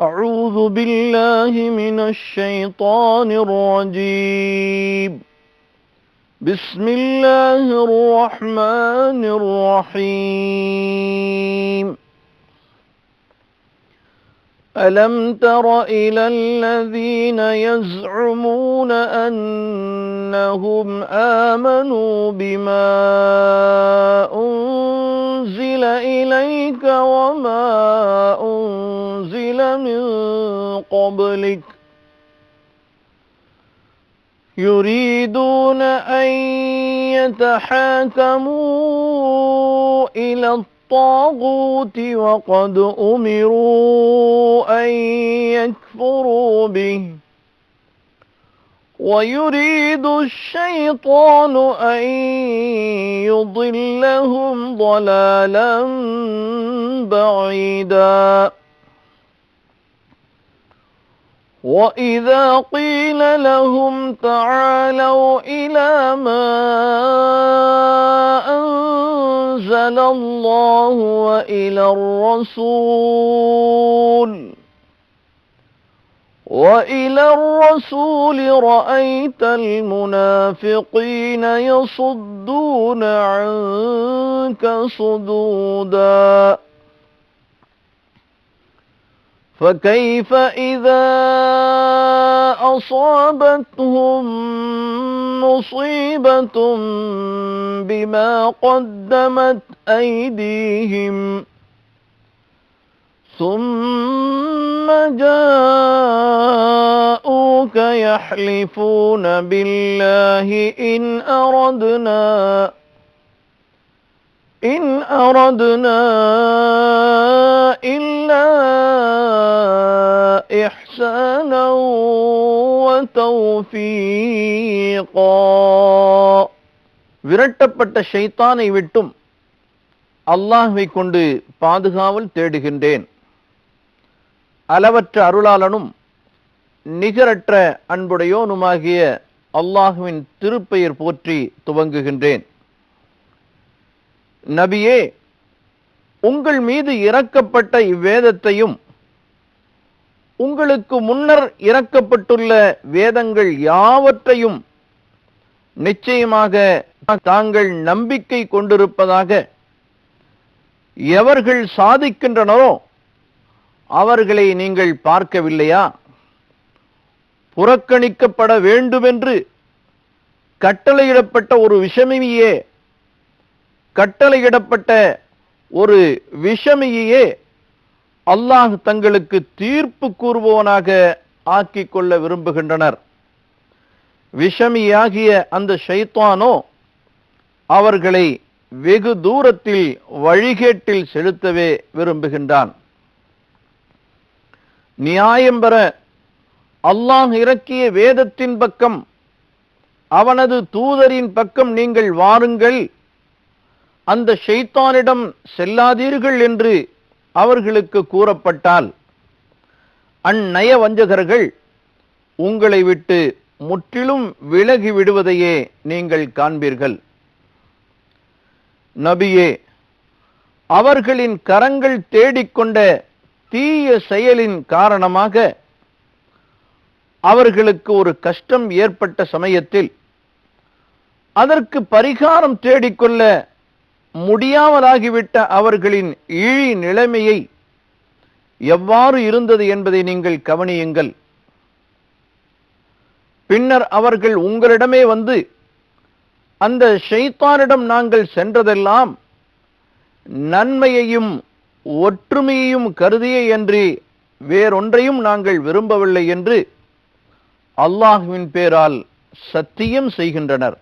أعوذ بالله من الشيطان الرجيم. بسم الله الرحمن الرحيم. ألم تر إلى الذين يزعمون أنهم آمنوا بما قبلك يريدون أن يتحاكموا إلى الطاغوت وقد أمروا أن يكفروا به. ويريد الشيطان أن يضلهم ضلالا بعيدا. وإذا قيل لهم تعالوا إلى ما أنزل الله وإلى الرسول وإلى الرسول رأيت المنافقين يصدون عنك صدودا فكيف إذا أصابتهم مصيبة بما قدمت أيديهم ثم جاءوك يحلفون بالله إن أردنا إن أردنا إلا إحسانا وتوفيقا விரட்டப்பட்ட ஷைத்தானை விட்டும் அல்லாஹ்வை கொண்டு பாதுகாவல் தேடுகின்றேன் அளவற்ற அருளாளனும் நிகரற்ற அன்புடையோனுமாகிய அல்லாஹுவின் திருப்பெயர் போற்றி துவங்குகின்றேன் நபியே உங்கள் மீது இறக்கப்பட்ட இவ்வேதத்தையும் உங்களுக்கு முன்னர் இறக்கப்பட்டுள்ள வேதங்கள் யாவற்றையும் நிச்சயமாக தாங்கள் நம்பிக்கை கொண்டிருப்பதாக எவர்கள் சாதிக்கின்றனரோ அவர்களை நீங்கள் பார்க்கவில்லையா? புறக்கணிக்கப்பட வேண்டுமென்று கட்டளையிடப்பட்ட ஒரு விஷமியே கட்டளையிடப்பட்ட ஒரு விஷமியே அல்லாஹ் தங்களுக்கு தீர்ப்பு கூறுபவனாக ஆக்கிக் கொள்ள விரும்புகின்றனர். விஷமியாகிய அந்த ஷைத்தானோ அவர்களை வெகு தூரத்தில் வழிகேட்டில் செலுத்தவே விரும்புகின்றான். நியாயம் பெற அல்லாஹ் இறக்கிய வேதத்தின் பக்கம் அவனது தூதரின் பக்கம் நீங்கள் வாருங்கள். அந்த ஷைத்தானிடம் செல்லாதீர்கள் என்று அவர்களுக்கு கூறப்பட்டால் அந்நய வஞ்சகர்கள் உங்களை விட்டு முற்றிலும் விலகி விடுவதையே நீங்கள் காண்பீர்கள். நபியே அவர்களின் கரங்கள் தேடிக்கொண்ட தீய செயலின் காரணமாக அவர்களுக்கு ஒரு கஷ்டம் ஏற்பட்ட சமயத்தில் அதற்கு பரிகாரம் தேடிக்கொள்ள முடியாமலாகிவிட்ட அவர்களின் இழி நிலைமையை எவ்வாறு இருந்தது என்பதை நீங்கள் கவனியுங்கள். பின்னர் அவர்கள் உங்களிடமே வந்து அந்த ஷைத்தானிடம் நாங்கள் சென்றதெல்லாம் நன்மையையும் ஒற்றுமையையும் கருதியே என்று வேறொன்றையும் நாங்கள் விரும்பவில்லை என்று அல்லாஹுவின் பேரால் சத்தியம் செய்கின்றனர்.